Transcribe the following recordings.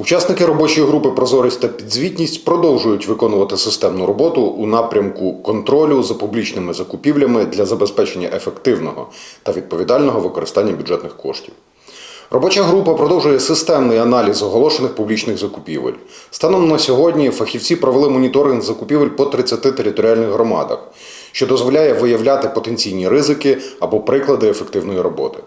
Учасники робочої групи Прозорість та підзвітність продовжують виконувати системну роботу у напрямку контролю за публічними закупівлями для забезпечення ефективного та відповідального використання бюджетних коштів. Робоча група продовжує системний аналіз оголошених публічних закупівель. Станом на сьогодні фахівці провели моніторинг закупівель по 30 територіальних громадах, що дозволяє виявляти потенційні ризики або приклади ефективної роботи.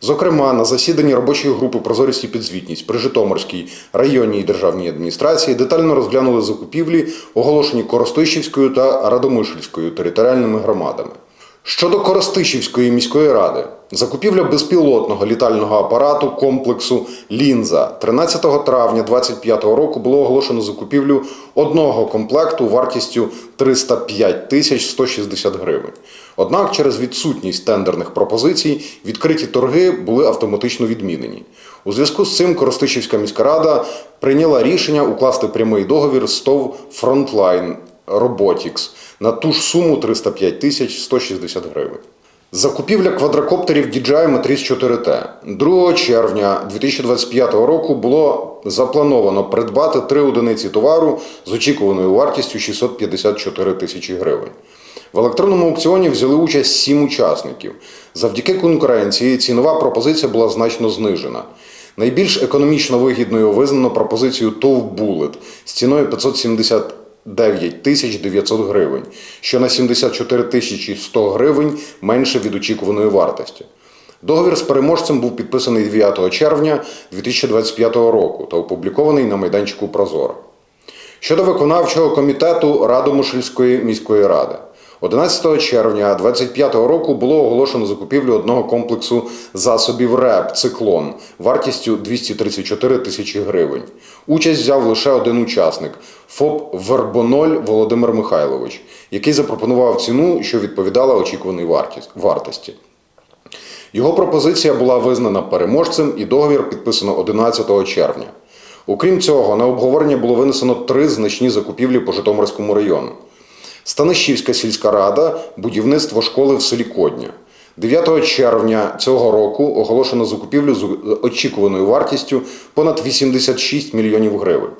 Зокрема, на засіданні робочої групи Прозорість і підзвітність при Житомирській районній державній адміністрації детально розглянули закупівлі, оголошені Коростишівською та Радомишльською територіальними громадами. Щодо Коростишівської міської ради, закупівля безпілотного літального апарату комплексу Лінза 13 травня 2025 року було оголошено закупівлю одного комплекту вартістю 305 тисяч 160 гривень. Однак через відсутність тендерних пропозицій відкриті торги були автоматично відмінені. У зв'язку з цим Коростишівська міська рада прийняла рішення укласти прямий договір з ТОВ Frontline Robotics на ту ж суму 305 тисяч 160 гривень. Закупівля квадрокоптерів DJI Matrix 4T 2 червня 2025 року було заплановано придбати три одиниці товару з очікуваною вартістю 654 тисячі гривень. В електронному аукціоні взяли участь сім учасників. Завдяки конкуренції цінова пропозиція була значно знижена. Найбільш економічно вигідною визнано пропозицію ТОВ Bullet з ціною 570 9 тисяч 900 гривень, що на 74 тисячі 100 гривень менше від очікуваної вартості. Договір з переможцем був підписаний 9 червня 2025 року та опублікований на майданчику Прозоро. Щодо виконавчого комітету Радомушльської міської ради. 11 червня 2025 року було оголошено закупівлю одного комплексу засобів РЕП Циклон вартістю 234 тисячі гривень. Участь взяв лише один учасник ФОП Вербоноль Володимир Михайлович, який запропонував ціну, що відповідала очікуваній вартості. Його пропозиція була визнана переможцем і договір підписано 11 червня. Окрім цього, на обговорення було винесено три значні закупівлі по Житомирському району. Станишівська сільська рада, будівництво школи в селі Кодня. 9 червня цього року оголошено закупівлю з очікуваною вартістю понад 86 мільйонів гривень.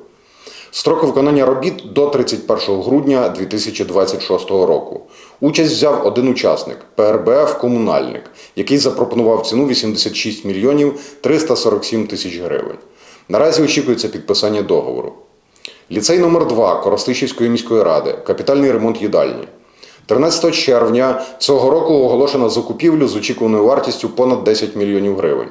Строк виконання робіт до 31 грудня 2026 року. Участь взяв один учасник ПРБФ Комунальник, який запропонував ціну 86 мільйонів 347 тисяч гривень. Наразі очікується підписання договору. Ліцей номер 2 Коростишівської міської ради, капітальний ремонт їдальні. 13 червня цього року оголошено закупівлю з очікуваною вартістю понад 10 мільйонів гривень.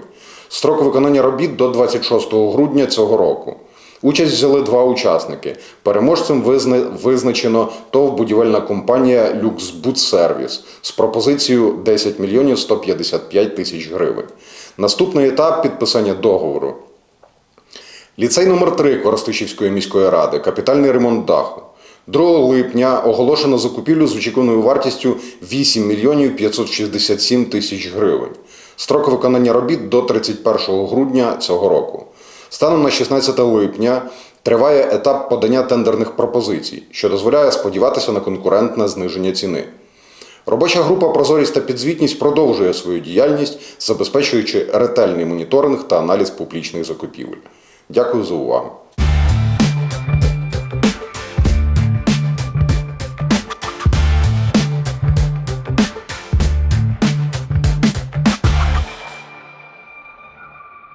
Строк виконання робіт до 26 грудня цього року. Участь взяли два учасники. Переможцем визначено ТОВ будівельна компанія «Люксбудсервіс» з пропозицією 10 мільйонів 155 тисяч гривень. Наступний етап підписання договору. Ліцей номер 3 Коростишівської міської ради, капітальний ремонт даху. 2 липня оголошено закупівлю з очікуваною вартістю 8 мільйонів 567 тисяч гривень. Строк виконання робіт до 31 грудня цього року. Станом на 16 липня триває етап подання тендерних пропозицій, що дозволяє сподіватися на конкурентне зниження ціни. Робоча група Прозорість та підзвітність продовжує свою діяльність, забезпечуючи ретельний моніторинг та аналіз публічних закупівель. Дякую за увагу.